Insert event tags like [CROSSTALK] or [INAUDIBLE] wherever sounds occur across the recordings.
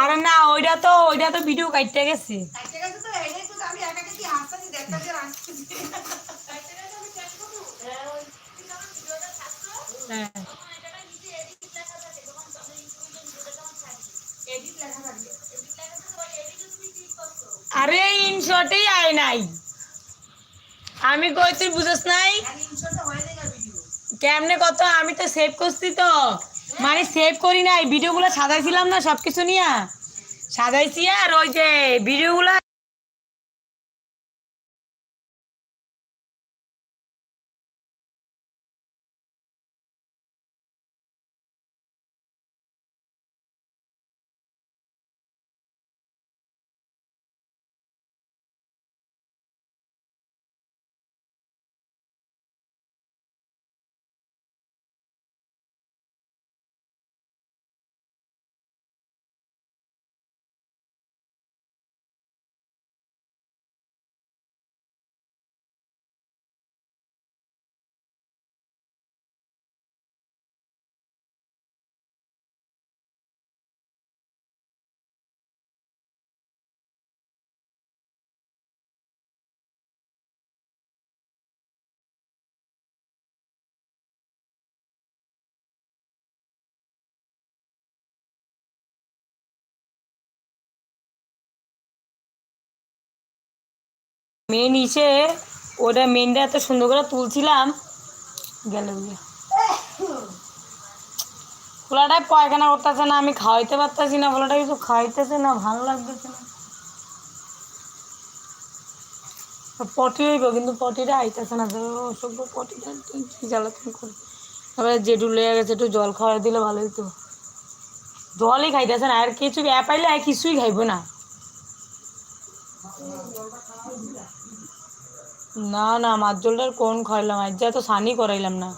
আরে না ওইটা তো ওইটা তো ভিডিও কাটতে গেছে। হ্যাঁ। আরে ইনশটেই আয় নাই। আমি কই তুই বুঝস নাই? কেমনে কত আমি তো সেভ করছি তো। মানে সেভ করি নাই, ভিডিওগুলো সাজাইছিলাম না সব কিছু নিয়ে। সাজাইছি আর ওই যে, ভিডিওগুলো মেন ইসে ওটা মেনটা এত সুন্দর করে তুলছিলাম। গেল গিয়ে। খোলাটায় পায়খানা করতেছে না, আমি খাওয়াইতে পারতেছি না খোলাটা কিছু খাইতেছে না, ভালো লাগতেছে না। পটি হইব, কিন্তু পটিটা আইতেছে না অসভ্য পটিটা কি জ্বালাতন করে তারপরে জেঠু লেগে গেছে, একটু জল খাওয়াই দিলে ভালো হইতো। জলই খাইতেছে না, আর কিছু পাইলে আর কিছুই খাইব না। না না মাছ জলটার কোন খাইলাম? আজ যা তো স্নানই করাইলাম না।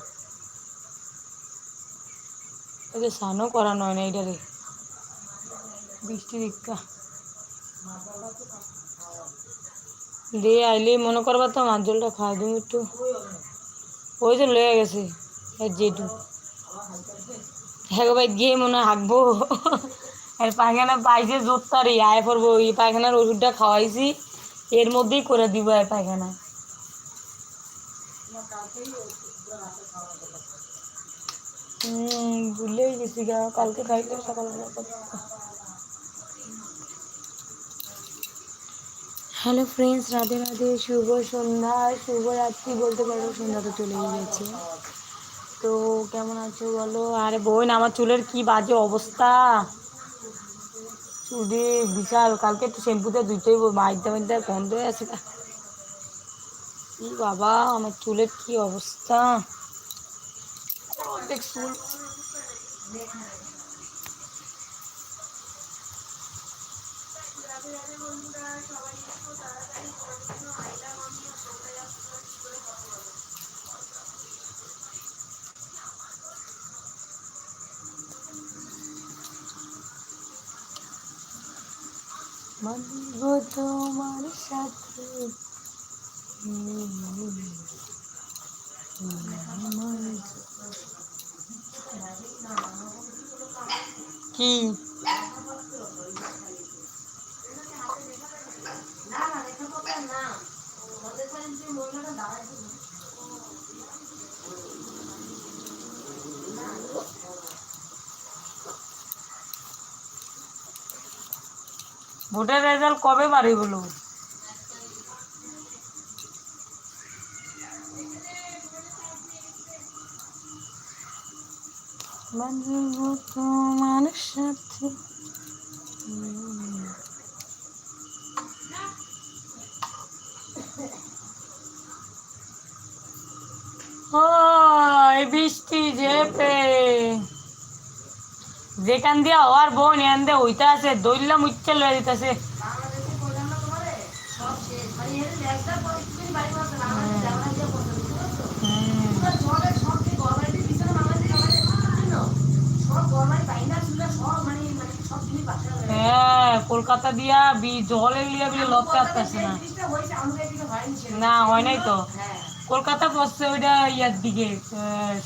এই যে স্নানও করানো হয় না এইটারে। বৃষ্টি দিকা দিয়ে আইলে মনে করবা তো মাছ জলটা খাওয়া দিম একটু। ওই তো লয়ে গেছে জেঠু। হ্যাঁ ভাই গিয়ে মনে হাঁকবো আর পায়খানা পাইছে জোর তারি আয় পড়ব। ওই পায়খানার ওষুধটা খাওয়াইছি, এর মধ্যেই করে দিব পায়খানা ভুলেই গেছি গা। কালকে খাইলে হ্যালো ফ্রেন্ডস রাধে রাধে, শুভ সন্ধ্যা। শুভ রাত্রি বলতে পারো, সন্ধ্যা তো চলেই গেছে। তো কেমন আছো বলো? আরে বোন, আমার চুলের কি বাজে অবস্থা? চুলে বিশাল। কালকে একটু শ্যাম্পুতে দুইটাই মাইতে মাইতে গন্ধ হয়ে আছে ই বাবা আমার চুলের কি অবস্থা? অর্ধেক তোমার সাথে কি ভোটের রেজাল্ট কবে বাড়ি বলো বাঁধবো তোমার সাথে। বৃষ্টি যেপে যেখান দিয়া হওয়ার বোন এখান দিয়ে হইতে আছে দইলা মুচ্ছে লয়ে দিতেছে বাংলাদেশে বললাম না তোমারে সব শেষ মানে এর লেখটা পরিস্থিতি বাড়ি করছে না আমাদের জানা দিয়ে করছে বুঝছ পুরো জলের সব যে গভর্নমেন্টের পিছনে বাংলাদেশে আমাদের জানো সব গভর্নমেন্ট বাইনা ছিল সব মানে মানে সব জিনিস বাচ্চা হ্যাঁ কলকাতা দিয়া বি- জলের লিয়া বিলে লড়তে আসতেছে না। না হয় নাই তো। হ্যাঁ। কলকাতা পড়ছে ওইটা ইয়ার দিকে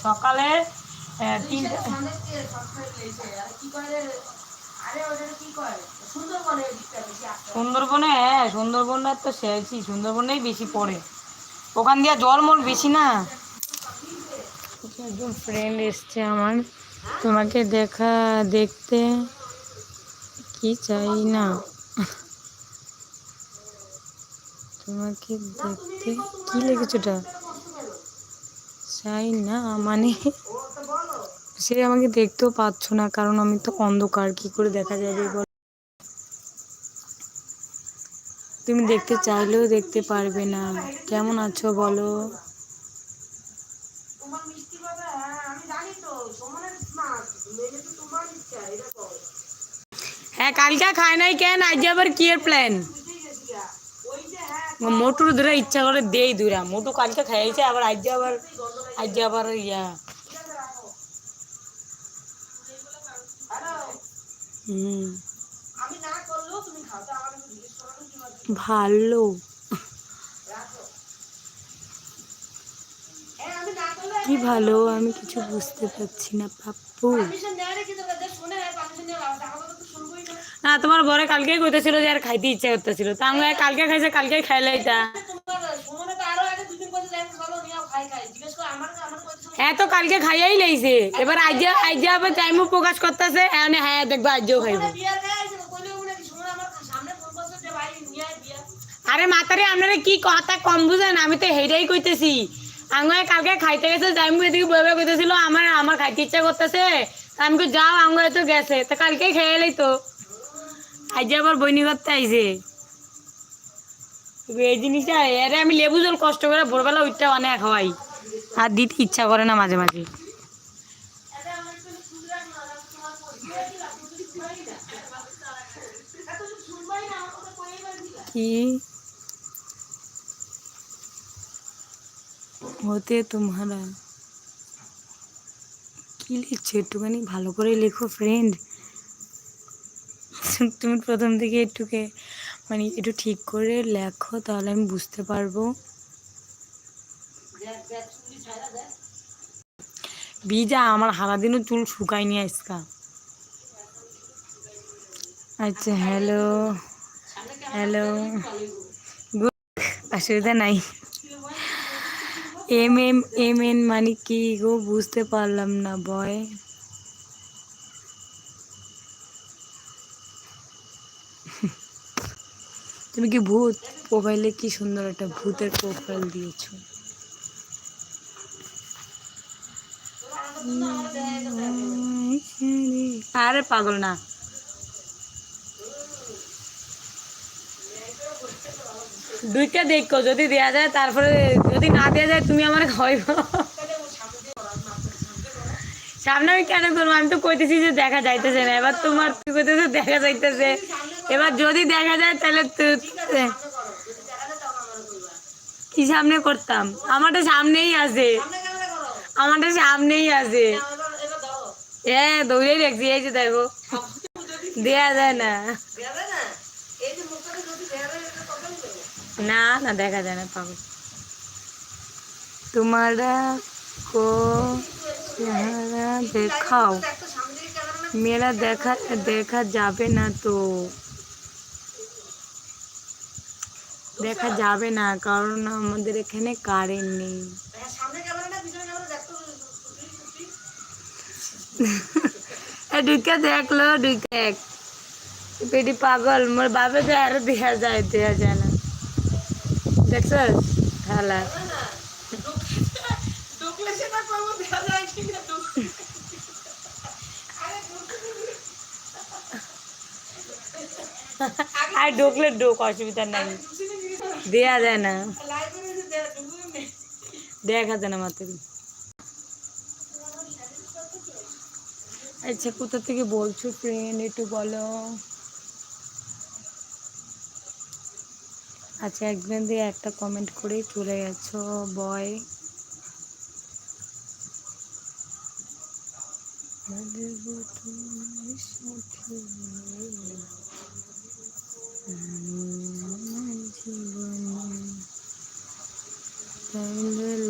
সকালে তিনটা সুন্দরবনে হয়। সুন্দরবনে হ্যাঁ সুন্দরবনের তো শেষই সুন্দরবনেই বেশি পড়ে। ওখান দিয়ে জল মল বেশি না? একজন ফ্রেন্ড এসছে আমার তোমাকে দেখা দেখতে। কি চাই না? তোমাকে দেখতে কি লিখেছো ওটা? চাই না মানে? সে আমাকে দেখতেও পাচ্ছ না, কারণ আমি তো অন্ধকার, কি করে দেখা যাবে বল? তুমি দেখতে চাইলেও দেখতে পারবে না। কেমন আছো বলো? তোমার মিষ্টি হ্যাঁ আমি জানি তো, সমানের স্মার্ট মেনে তো তোমার ইচ্ছা হ্যাঁ কালকে খায় নাই কেন? আজ আবার কি এর প্ল্যান মোটুর ধরে ইচ্ছা করে দেই দুরা মোটু কালকে খাইছে, আবার আজ আবার আজ আবার ইয়া। হুম? ভালো। কি ভালো? আমি কিছু বুঝতে পারছি না, পাপ্পু। না, তোমার বরে কালকেই কইতেছিল যে আর খাইতে ইচ্ছা করতেছিল। তা আমি কালকে খাইছে, কালকে খাইলাই তা তোমার সুমনে তো আরও আগে দুদিন পরে দেখ চলো নিও খাই খাই জিজ্ঞেস করো আমার আমার কইছো হ্যাঁ তো কালকে খাইয়াই লাইছে। এবার আজ আজ আবার টাইমও প্রকাশ করতেছে এনে হ্যাঁ দেখবা আজও খাইবো। আরে মাতারে, আপনারা কি কথা কম বুঝেন? আমি তো হেটাই কইতেছি। আঙ্গুয়ে কালকে খাইতে গেছে, যাইমু এদিকে বইবে কইতেছিল, আমার আমার খাইতে ইচ্ছা করতেছে। আমি যাও আঙ্গুয়ে তো গেছে। তা কালকে খেয়ে এলাই তো আজ আবার বইনি করতে আইছে। এই জিনিসটা, এরে আমি লেবু জল কষ্ট করে ভোরবেলা উঠতে অনেক খাওয়াই। আর দিতে ইচ্ছা করে না মাঝে মাঝে। কি? হতে তোমারা, কি লিখছো একটুখানি? ভালো করে লেখো ফ্রেন্ড তুমি প্রথম থেকে একটুকে মানে একটু ঠিক করে লেখো, তাহলে আমি বুঝতে পারব। বিজা আমার সারাদিনও চুল শুকায়নি আজকা। আচ্ছা হ্যালো হ্যালো অসুবিধা নাই। এম এম এম এন মানে কি গো? বুঝতে পারলাম না বয় তুমি কি ভূত? প্রোফাইলে কি সুন্দর একটা ভূতের প্রোফাইল দিয়েছ। আরে পাগল না। দুইটা দেখো, যদি দেয়া যায় তারপরে যদি না দেয়া যায় তুমি আমার খাওয়াইব। সামনে আমি কেন করব? আমি তো কইতেছি যে দেখা যাইতেছে না, এবার তোমার তুই কইতেছে? দেখা যাইতেছে। এবার যদি দেখা যায় তাহলে কি সামনে করতাম? আমারটা সামনেই আছে। আমারটা সামনেই আছে। হ্যাঁ দৌড়েই রাখছি এই যে দেখো। দেয়া যায় না। না না, দেখা যায় না, পাগল। তোমারা কো দেখাও। মেলা দেখা দেখা যাবে না তো। দেখা যাবে না, কারণ আমাদের এখানে কারেন্ট নেই। ঢুকে দেখল ঢুকে। দেখ পেটি পাগল, মোর বাপে তো আরও দেখা যায় দেখা যায় না। দেখছ? খেলা। আর, ঢুকলে ঢুক, অসুবিধা নাই। দেয়া যায় না। দেখ যায় না মাত্র। আচ্ছা কোথা থেকে বলছো ফ্রেন্ড একটু বলো। আচ্ছা একদিন দিয়ে একটা কমেন্ট করেই চলে গেছো বয়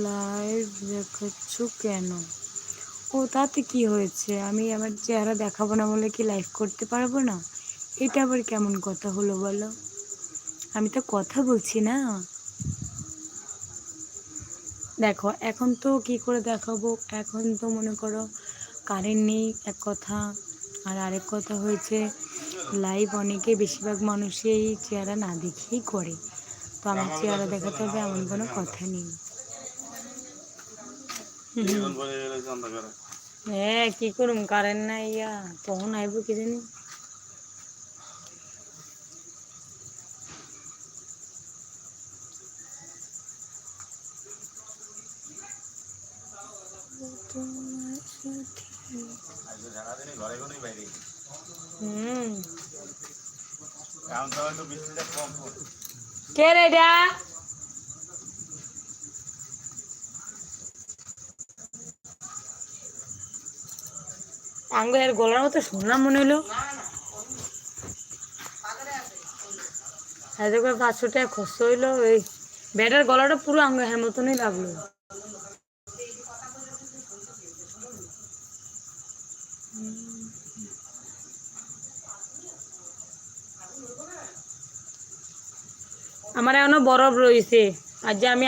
লাইভ দেখাচ্ছ কেন ও তাতে কি হয়েছে আমি আমার চেহারা দেখাবো না বলে কি লাইভ করতে পারব না এটা আবার কেমন কথা হলো বলো আমি তো কথা বলছি না দেখো এখন তো কি করে দেখাবো এখন তো মনে করো কারেন্ট নেই এক কথা আর আরেক কথা হয়েছে লাইভ অনেকে বেশিরভাগ মানুষই এই চেহারা না দেখেই করে। তো আমার চেহারা দেখাতে হবে এমন কোনো কথা নেই। হ্যাঁ কি করুম? কারেন্ট নাই ইয়া। তখন আইব কি জানি আজকে সারাদিনই ঘরে কোনোই বাইরে হুম এখন তো একটু বৃষ্টিটা কম পড়ে। কে রে এটা? আঙ্গ এর গলার মতো শুনলাম মনে হলো। এত করে পাঁচশো টাকা খরচ হইল। এই ব্যাটার গলাটা পুরো আঙ্গ এর মতনই লাগল। আমার এখনও বরফ রয়েছে। আর যে আমি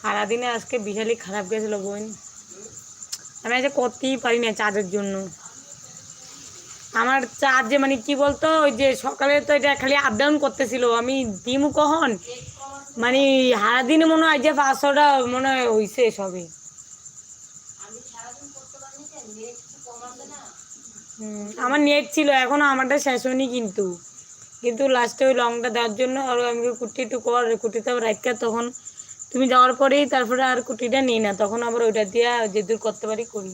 সারাদিনে আজকে বিশালই খারাপ গেছিল বোন। আমি আজকে করতেই পারি না চাঁদের জন্য। আমার চার্জ মানে কি বলতো, ওই যে সকালে তো এটা খালি আপ ডাউন করতেছিল। আমি দিমু কখন? মানে সারাদিনে মনে হয় যে পাঁচশোটা মনে হয় হইছে সবে। আমার নেট ছিল, এখনও আমারটা শেষ হয়নি কিন্তু। কিন্তু লাস্টে ওই লংটা দেওয়ার জন্য আর আমি কুটি একটু কর কুটিতে আবার রাখতে তখন তুমি যাওয়ার পরেই তারপরে আর কুটিটা নিই না, তখন আবার ওইটা দিয়ে যে দূর করতে পারি করি।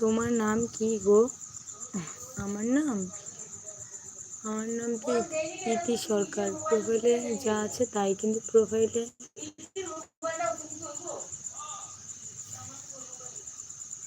তোমার নাম কি গো? আমার নাম? আমার নাম কি? ইতি সরকার। প্রোফাইলে যা আছে তাই, কিন্তু প্রোফাইলে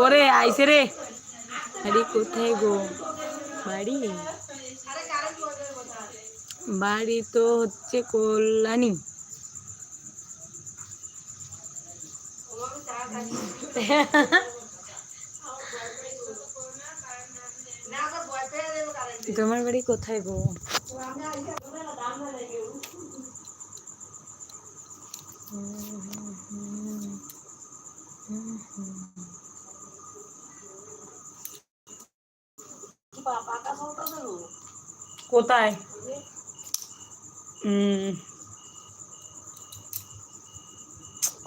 ওরে আইসে রে। আরে কোথায় গো? বাড়ি? বাড়ি তো হচ্ছে কল্যাণী। তোমার বাড়ি কোথায় গো?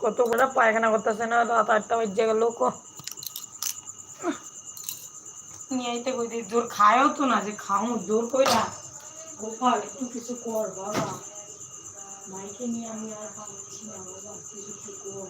কত করে পায়খানা করতেছে না, রাত আটটা বাজে গেল নিয়ে জোর খায়ও তো না যে খাও জোর কইরা। গোপাল একটু কিছু কর, বাবা। মাইকে নিয়ে আমি আর না, বাবা, কিছু কর।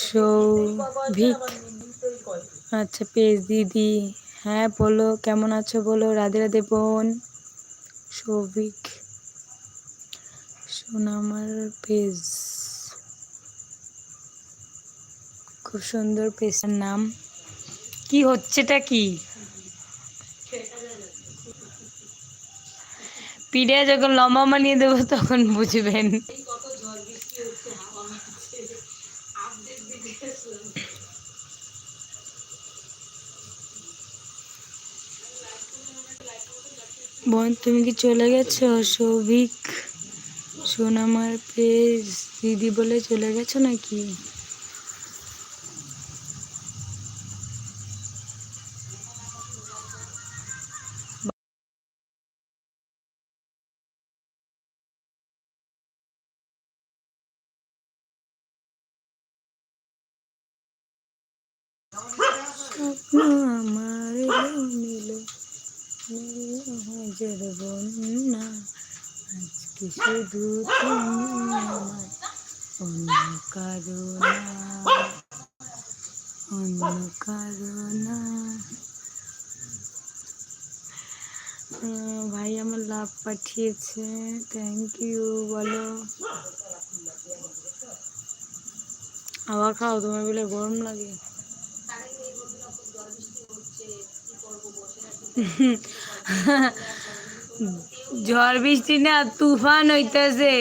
সৌভিক আচ্ছা পেজ দিদি হ্যাঁ বলো কেমন আছো বলো? রাধে রাধে বোন সৌভিক সোনামার পেজ। খুব সুন্দর পেজটার নাম। কি হচ্ছেটা কি? পিড়ে যখন লম্বা মানিয়ে দেবো তখন বুঝবেন। বোন, তুমি কি চলে গেছো, সৌভিক? সোনামার পেজ দিদি বলে চলে গেছো নাকি? আমার নিল হাজার বন্যা। আজকে শুধু তুমি আমার অন্য কারও না অন্য কারও না ভাই আমার লাভ পাঠিয়েছে। থ্যাংক ইউ বলো। আবার খাও তোমার বলে গরম লাগে। [LAUGHS] ঝড় বৃষ্টি না, তুফান হইতেছে।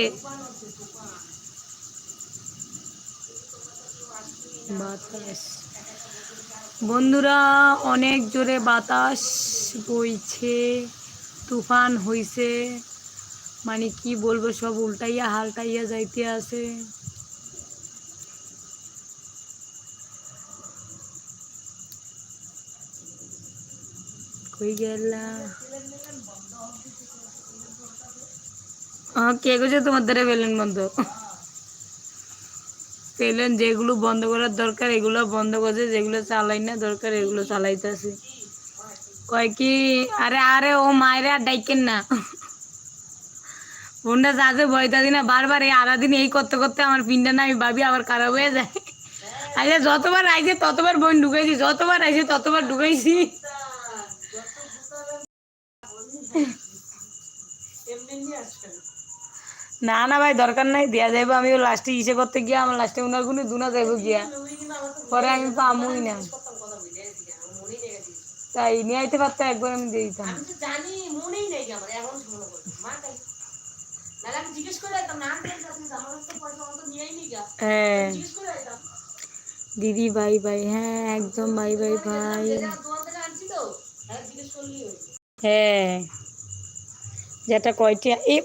বন্ধুরা, অনেক জোরে বাতাস বইছে, তুফান হইছে। মানে কি বলব, সব উল্টাইয়া হালটাইয়া যাইতে আছে। কই গেলা? কে গেছে তোমার দ্বারা বেলুন বন্ধ। পেলেন যেগুলো বন্ধ করার দরকার, এগুলো বন্ধ করছে, যেগুলো চালাই না দরকার, এগুলো চালাইতেছে। কয় কি, আরে আরে, ও মায়েরা ডাইকেন না। ফোনটা যাতে ভয়টা দিনা বারবার এই আড়া দিন এই করতে করতে আমার পিনটা না, আমি ভাবি আবার খারাপ হয়ে যায়। আচ্ছা যতবার আইছে, ততবার বোন ঢুকাইছি, যতবার আইছে, ততবার ঢুকাইছি। না না ভাই দরকার নাই দেয়া যাইব। আমি লাস্টে ইসে করতে গিয়া আমার লাস্টে উনার গুনি দুনা যাইব গিয়া। পরে আমি পামুই না। তাই নিয়ে আইতে পারতো একবার আমি দিয়ে দিতাম। জানি মনেই নেই আমার এখন মা তাই। হ্যাঁ। দিদি ভাই ভাই হ্যাঁ একদম ভাই ভাই ভাই হ্যাঁ হ্যাঁ। যেটা কয়টি এ